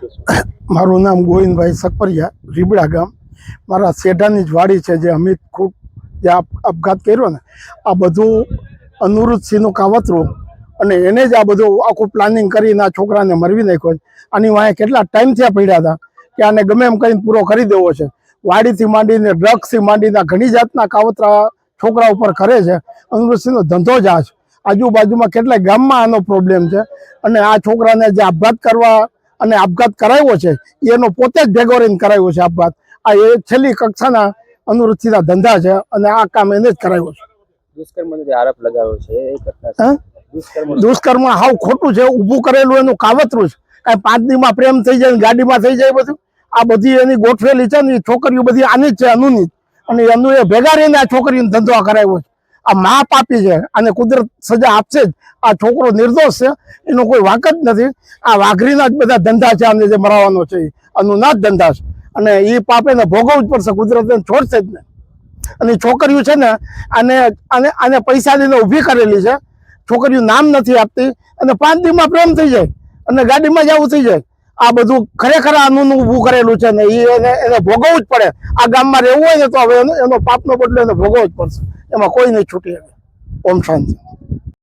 મારું નામ ગોવિંદભાઈ સકપરિયા, રીબડા ગામ. મારા શેઢાની જ વાડી છે જે અમિત ખૂબ જે આપ- આપઘાત કર્યો ને, આ બધું અનુરુદ્ધસિંહનું કાવતરું અને એને જ આ બધું આખું પ્લાનિંગ કરીને આ છોકરાને મરવી નાખ્યો છે. આની વાંહે કેટલા ટાઈમથી આ પડ્યા હતા કે આને ગમે એમ કરીને પૂરો કરી દેવો છે. વાડીથી માંડીને, ડ્રગ્સથી માંડીને ઘણી જાતના કાવતરા છોકરા ઉપર કરે છે. અનુરુદ્ધસિંહનો ધંધો જ આ છે. આજુબાજુમાં કેટલાય ગામમાં આનો પ્રોબ્લેમ છે. અને આ છોકરાને જે આપઘાત કરવા અને આપઘાત કરાવ્યો છે એનો પોતે જ ભેગો રહીને કરાવ્યો છે આપઘાત. આ એ છેલ્લી કક્ષાના અનુરૂચિના ધંધા છે અને આ કામ એને જ કરાવ્યો છે. દુષ્કર્મનો જે આરોપ લગાવ્યો છે એ ઘટના હા? દુષ્કર્મ હાવ ખોટું છે ઊભું કરેલું એનું કાવતરું છે. કાંઈ પાંચ દીમાં પ્રેમ થઈ જાય ગાડીમાં થઈ જાય બધું? આ બધી એની ગોઠવેલી છે ને છોકરીઓ બધી આની જ છે અનુની અને અનુએ એ ભેગા રહીને આ છોકરીને ધંધો કરાવ્યો છે. આ મા પાપી છે અને કુદરત સજા આપશે જ. આ છોકરો નિર્દોષ છે, એનો કોઈ વાંક જ નથી. આ વાઘરીના જ બધા ધંધા છે આને જે મરાવવાનો છે એ. ના જ ધંધા છે. અને એ પાપ ભોગવવું જ પડશે, કુદરત એને છોડશે જ ને. અને છોકરીઓ છે ને, આને આને આને પૈસા લઈને ઊભી કરેલી છે. છોકરીઓ નામ નથી આપતી. અને પાંચ દિવસમાં પ્રેમ થઈ જાય. અને ગાડીમાં જ આવું થઈ જાય. આ બધું ખરેખર આનું ઊભું કરેલું છે ને એને એને ભોગવવું જ પડે. આ ગામમાં રહેવું હોય ને તો હવે એનો પાપનો બદલો એને ભોગવવો જ પડશે. એમાં કોઈ નહીં છૂટી ઓમ શાંતિ.